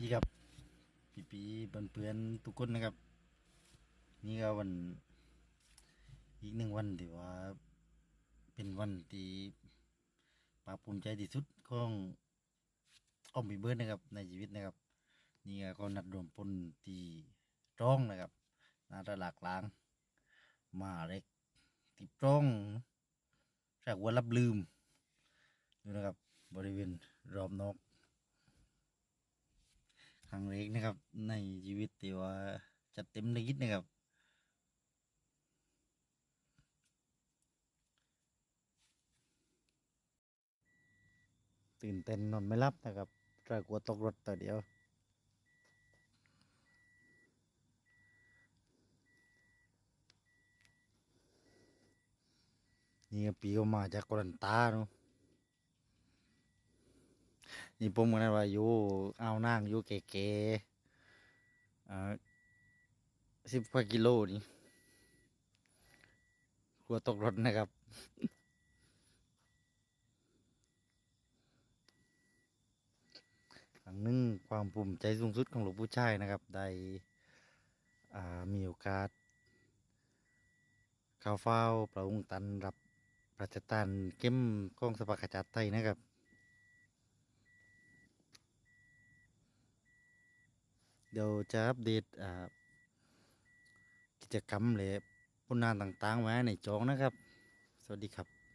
พี่ครับพี่ปีเพื่อนเพื่อนๆทุกคนนะครับ นี่ก็วันอีกหนึ่งวันที่ว่า เป็นวันที่ปราบภูมิใจที่สุดของอ้อมปีเบิร์ดนะครับ ในชีวิตนะครับ นี่ก็นัดรวมพลที่ร้องนะครับนาตลากลาง มาเล็กติดร้องจากวันรับลืมดูนะครับ บริเวณรอบนอก ครั้งแรกนะครับ ในชีวิตที่ว่าจัดเต็มในยิดนะครับตื่นเต้นนอนไม่หลับนะครับรกลัวตกรถต่อเดียว นี่ปีก็มาจากกรันตาเนาะ นี่ผมกันว่าอยู่เอานางอยู่เก๋ๆอ่าสิบกว่ากิโลนี่กลัวตกรถนะครับครั้งหนึ่งความภูมิใจสูงสุดของหลวงผู้ชายนะครับ ได้อ่ามีโอกาสเข้าเฝ้าพระองค์ตันรับพระราชทานเข้มของสภากาชาติไทยนะครับ เดี๋ยวจะอัปเดตอ่ากิจกรรมและผลงานต่างๆไว้ในจองนะครับ สวัสดีครับ